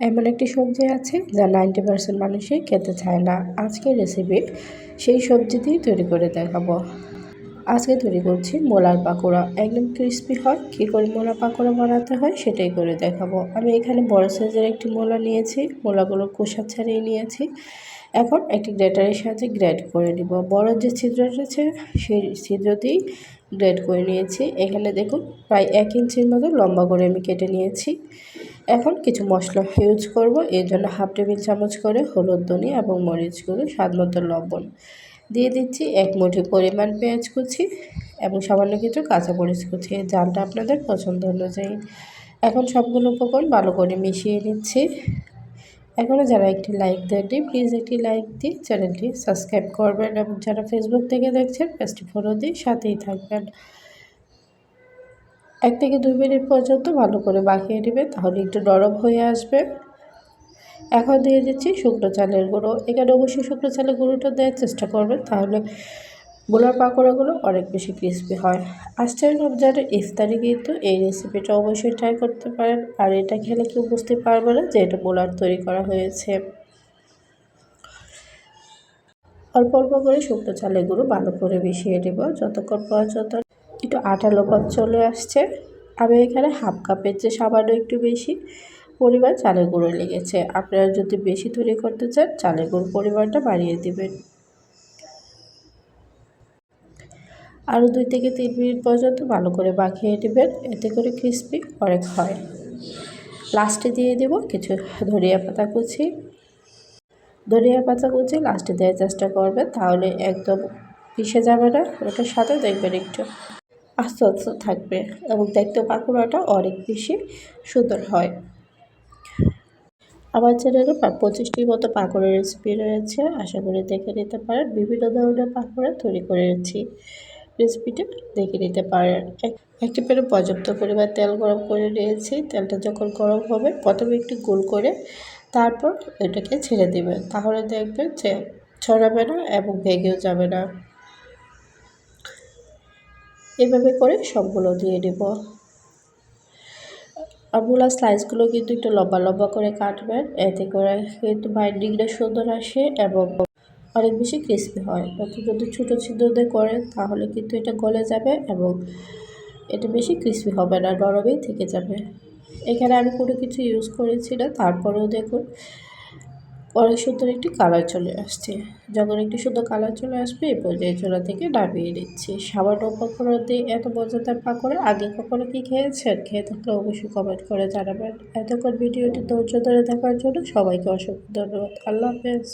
এমন একটি সবজি আছে যা নাইনটি পার্সেন্ট মানুষই খেতে চায় না। আজকের রেসিপি সেই সবজি দিয়ে তৈরি করে দেখাবো। আজকে তৈরি করছি মোলার পাকোড়া। একদম ক্রিস্পি হয়। কী করে মোলা পাকোড়া বানাতে হয় সেটাই করে দেখাবো। আমি এখানে বড় সাইজের একটি মোলা নিয়েছি। মোলাগুলো কোষা ছাড়িয়ে নিয়েছি। এখন একটি গ্রেটারের সাহায্যে গ্রেড করে নিব। বড় যে ছিদ্র রয়েছে সেই ছিদ্র দিয়েই গ্রেড করে নিয়েছি। এখানে দেখুন প্রায় এক ইঞ্চির মতো লম্বা করে আমি কেটে নিয়েছি। এখন কিছু মশলা ইউজ করব। এর জন্য হাফ টেবিল চামচ করে হলুদ ধনি এবং মরিচ গুঁড়ো, স্বাদ মতো লবণ। দিয়ে দিচ্ছি এক মুঠি পরিমাণ পেঁয়াজ কুচি এবং সামান্য কিছু কাঁচা মরিচ কুচি। জালটা আপনাদের পছন্দ অনুযায়ী। এখন সবগুলো উপকরণ ভালো করে মিশিয়ে নিচ্ছি। এখনও যারা একটি লাইক দেননি প্লিজ একটি লাইক দিয়ে চ্যানেলটি সাবস্ক্রাইব করবেন এবং যারা ফেসবুক থেকে দেখছেন পেজটি ফলো দিয়ে সাথেই থাকবেন। এক থেকে দুই মিনিট পর্যন্ত ভালো করে মাখিয়ে নেবে, তাহলে একটু নরম হয়ে আসবে। এখন দিয়ে দিচ্ছি শুকনো চালের গুঁড়ো। এখানে অবশ্যই শুকনো চালের গুঁড়োটা দেওয়ার চেষ্টা করবেন, তাহলে বোলার পাকোড়াগুলো অনেক বেশি ক্রিস্পি হয়। আজকের রমজানের ইফতারি কিন্তু এই রেসিপিটা অবশ্যই ট্রাই করতে পারেন, আর এটা খেলে কেউ বুঝতে পারবে না যে এটা বোলার তৈরি করা হয়েছে। অল্প অল্প করে শুকনো চালের গুঁড়ো ভালো করে মিশিয়ে নেব, যতক্ষণ পর্যন্ত একটু আঠালো ভাব চলে আসছে। আমি এখানে হাফ কাপের যে সামান্য একটু বেশি পরিমাণ চালের গুঁড়ো লেগেছে। আপনারা যদি বেশি তৈরি করতে চান, চালের গুঁড়ো পরিমাণটা বাড়িয়ে দেবেন। আরও দুই থেকে তিন মিনিট পর্যন্ত ভালো করে মাখিয়ে নেবেন। এতে করে ক্রিস্পি অনেক হয়। লাস্টে দিয়ে দেব কিছু ধনিয়া পাতা কুচি। ধনিয়া পাতা কুচি লাস্টে দেওয়ার চেষ্টা করবেন, তাহলে একদম পিষে যাবে না। ওটার সাথে দেখবেন একটু। আস্তে আস্তে থাকবে এবং দেখতে পাকুড়াটা অনেক বেশি সুন্দর হয়। আমার চ্যানেলে পঁচিশটির মতো পাকোড়ার রেসিপি রয়েছে। আশা করি দেখে নিতে পারেন। বিভিন্ন ধরনের পাকোড়া তৈরি করেছি রেসিপিটা দেখে নিতে পারেন। একটি প্যানে পর্যাপ্ত পরিমাণ তেল গরম করে নিয়েছি। তেলটা যখন গরম হবে, প্রথমে একটু গোল করে তারপর এটাকে ছেড়ে দেবেন। তাহলে দেখবেন যে ছড়াবে না এবং ভেঙেও যাবে না। এভাবে করে সবগুলো দিয়ে নেব আর মূলা স্লাইসগুলো কিন্তু একটু লম্বা লম্বা করে কাটবেন। এতে করে কিন্তু বাইন্ডিংটা সুন্দর আসে এবং অনেক বেশি ক্রিস্পি হয়। নতুন যদি ছোটো ছিদ্র দিয়ে করেন, তাহলে কিন্তু এটা গলে যাবে এবং এটা বেশি ক্রিস্পি হবে না, নরমেই থেকে যাবে। এখানে আমি কোনো কিছু ইউজ করেছি না, তারপরেও দেখুন অনেক সুতোর একটি কালার চলে আসছে। যখন একটি সুতো কালার চলে আসবে, এই পর্যায়ে চোলা থেকে নামিয়ে নিচ্ছি। সামান্য উপকরণ দিয়ে এত মজাদার পাকড়ে আগে কখনো কি খেয়েছেন? খেয়ে থাকলে অবশ্যই কমেন্ট করে জানাবেন। এতক্ষণ ভিডিওটি ধৈর্য ধরে দেখার জন্য সবাইকে অসংখ্য ধন্যবাদ। আল্লাহ হাফেজ।